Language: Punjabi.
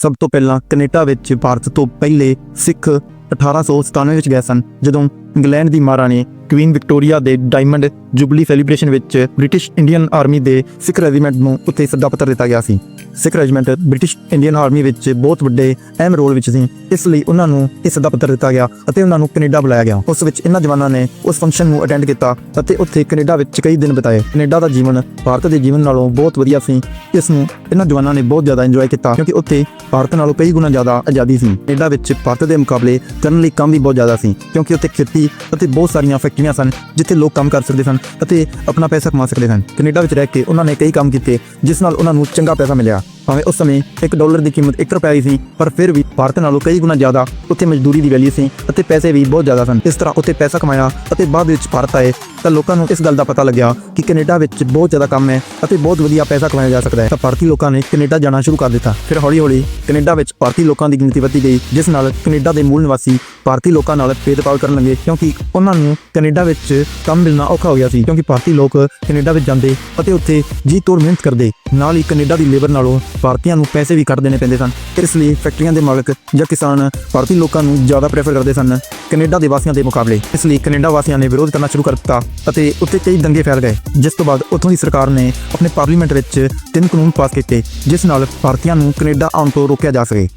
ਸਭ ਤੋਂ ਪਹਿਲਾਂ ਕੈਨੇਡਾ ਵਿੱਚ ਭਾਰਤ ਤੋਂ ਪਹਿਲੇ ਸਿੱਖ 1897 ਵਿੱਚ ਗਏ ਸਨ, ਜਦੋਂ ਇੰਗਲੈਂਡ ਦੀ ਮਹਾਰਾਣੀ ਕੁਈਨ ਵਿਕਟੋਰੀਆ ਦੇ ਡਾਇਮੰਡ ਜੁਬਲੀ ਸੈਲੀਬ੍ਰੇਸ਼ਨ ਵਿੱਚ ਬ੍ਰਿਟਿਸ਼ ਇੰਡੀਅਨ ਆਰਮੀ ਦੇ ਸਿੱਖ ਰੈਜੀਮੈਂਟ ਨੂੰ ਉੱਥੇ ਸੱਦਾ ਪੱਤਰ ਦਿੱਤਾ ਗਿਆ ਸੀ। Sikh regiment British Indian army ਵਿੱਚ ਬਹੁਤ ਵੱਡੇ, ਅਹਿਮ ਰੋਲ ਵਿੱਚ ਸੀ। ਇਸ ਲਈ ਉਹਨਾਂ ਨੂੰ ਇਸ ਸੱਦਾ ਪੱਤਰ ਦਿੱਤਾ ਗਿਆ ਅਤੇ ਉਹਨਾਂ ਨੂੰ ਕੈਨੇਡਾ ਬੁਲਾਇਆ ਗਿਆ। ਉਸ ਵਿੱਚ ਇਹਨਾਂ ਜਵਾਨਾਂ ਨੇ ਉਸ ਫੰਕਸ਼ਨ ਨੂੰ ਅਟੈਂਡ ਕੀਤਾ ਅਤੇ ਉੱਥੇ ਕੈਨੇਡਾ ਵਿੱਚ ਕਈ ਦਿਨ ਬਿਤਾਏ। ਕੈਨੇਡਾ ਦਾ ਜੀਵਨ ਭਾਰਤ ਦੇ ਜੀਵਨ ਨਾਲੋਂ ਬਹੁਤ ਵਧੀਆ ਸੀ। ਇਸ ਨੂੰ ਇਹਨਾਂ ਜਵਾਨਾਂ ਨੇ ਬਹੁਤ ਜ਼ਿਆਦਾ ਇੰਜੋਏ ਕੀਤਾ ਕਿਉਂਕਿ ਉੱਥੇ ਭਾਰਤ ਨਾਲੋਂ ਕਈ ਗੁਣਾ ਜ਼ਿਆਦਾ ਆਜ਼ਾਦੀ ਸੀ। ਕੈਨੇਡਾ ਵਿੱਚ ਭਾਰਤ ਦੇ ਮੁਕਾਬਲੇ ਕਰਨ ਲਈ ਕੰਮ ਵੀ ਬਹੁਤ ਜ਼ਿਆਦਾ ਸੀ ਕਿਉਂਕਿ ਉੱਥੇ ਖੇਤੀ ਅਤੇ ਬਹੁਤ ਸਾਰੀਆਂ ਫੈਕਟਰੀਆਂ ਸਨ ਜਿੱਥੇ ਲੋਕ ਕੰਮ ਕਰ ਸਕਦੇ ਸਨ ਅਤੇ ਆਪਣਾ ਪੈਸਾ ਕਮਾ ਸਕਦੇ ਸਨ। ਕੈਨੇਡਾ ਵਿੱਚ ਰਹਿ ਕੇ ਉਹਨਾਂ ਨੇ ਕਈ ਕੰਮ ਕੀਤੇ ਜਿਸ ਨਾਲ ਉਹਨਾਂ ਨੂੰ ਚੰਗਾ ਪੈਸਾ ਮਿਲਿਆ। ਭਾਵੇਂ ਉਸ ਸਮੇਂ 1 ਡਾਲਰ ਦੀ ਕੀਮਤ 1 ਰੁਪਏ ਹੀ ਸੀ, ਪਰ ਫਿਰ ਵੀ ਭਾਰਤ ਨਾਲੋਂ ਕਈ ਗੁਣਾ ਜ਼ਿਆਦਾ ਉੱਥੇ ਮਜ਼ਦੂਰੀ ਦੀ ਵੈਲਿਊ ਸੀ ਅਤੇ ਪੈਸੇ ਵੀ ਬਹੁਤ ਜ਼ਿਆਦਾ ਸਨ। ਇਸ ਤਰ੍ਹਾਂ ਉੱਥੇ ਪੈਸਾ ਕਮਾਇਆ ਅਤੇ ਬਾਅਦ ਵਿੱਚ ਭਾਰਤ ਆਏ। ਤਾਂ ਲੋਕਾਂ ਨੂੰ ਇਸ ਗੱਲ ਦਾ ਪਤਾ ਲੱਗਿਆ ਕਿ ਕੈਨੇਡਾ ਵਿੱਚ ਬਹੁਤ ਜ਼ਿਆਦਾ ਕੰਮ ਹੈ ਅਤੇ ਬਹੁਤ ਵਧੀਆ ਪੈਸਾ ਕਮਾਇਆ ਜਾ ਸਕਦਾ ਹੈ। ਤਾਂ ਭਾਰਤੀ ਲੋਕਾਂ ਨੇ ਕੈਨੇਡਾ ਜਾਣਾ ਸ਼ੁਰੂ ਕਰ ਦਿੱਤਾ। ਫਿਰ ਹੌਲੀ-ਹੌਲੀ ਕੈਨੇਡਾ ਵਿੱਚ ਭਾਰਤੀ ਲੋਕਾਂ ਦੀ ਗਿਣਤੀ ਵਧਦੀ ਗਈ, ਜਿਸ ਨਾਲ ਕੈਨੇਡਾ ਦੇ ਮੂਲ ਨਿਵਾਸੀ ਭਾਰਤੀ ਲੋਕਾਂ ਨਾਲ ਭੇਦਭਾਵ ਕਰਨ ਲੱਗੇ, ਕਿਉਂਕਿ ਉਹਨਾਂ ਨੂੰ ਕੈਨੇਡਾ ਵਿੱਚ ਕੰਮ ਮਿਲਣਾ ਔਖਾ ਹੋ ਗਿਆ ਸੀ, ਕਿਉਂਕਿ ਭਾਰਤੀ ਲੋਕ ਕੈਨੇਡਾ ਵਿੱਚ ਜਾਂਦੇ ਅਤੇ ਉੱਥੇ ਜੀ ਤੋੜ ਮਿਹਨਤ ਕਰਦੇ। ਨਾਲ ਹੀ ਕੈਨੇਡਾ ਦੀ ਲੇਬਰ ਨਾਲੋਂ ਭਾਰਤੀਆਂ ਨੂੰ ਪੈਸੇ ਵੀ ਕੱਟ ਦੇਣੇ ਪੈਂਦੇ ਸਨ। ਇਸ ਲਈ ਫੈਕਟਰੀਆਂ ਦੇ ਮਾਲਕ ਜਾਂ ਕਿਸਾਨ ਭਾਰਤੀ ਲੋਕਾਂ ਨੂੰ ਜ਼ਿਆਦਾ ਪ੍ਰੈਫਰ ਕਰਦੇ ਸਨ ਕੈਨੇਡਾ ਦੇ ਵਾਸੀਆਂ ਦੇ ਮੁਕਾਬਲੇ। ਇਸ ਲਈ ਕੈਨੇਡਾ ਵਾਸੀਆਂ ਨੇ ਵਿਰੋਧ ਕਰਨਾ ਸ਼ੁਰੂ ਕਰ ਦਿੱਤਾ। ਅਤੇ ਉੱਥੇ ਕਈ ਦੰਗੇ ਫੈਲ ਗਏ, ਜਿਸ ਤੋਂ ਬਾਅਦ ਉੱਥੋਂ ਦੀ ਸਰਕਾਰ ਨੇ ਆਪਣੇ ਪਾਰਲੀਮੈਂਟ ਵਿੱਚ ਤਿੰਨ ਕਾਨੂੰਨ ਪਾਸ ਕੀਤੇ, ਜਿਸ ਨਾਲ ਭਾਰਤੀਆਂ ਨੂੰ ਕੈਨੇਡਾ ਆਉਣ ਤੋਂ ਰੋਕਿਆ ਜਾ ਸਕੇ।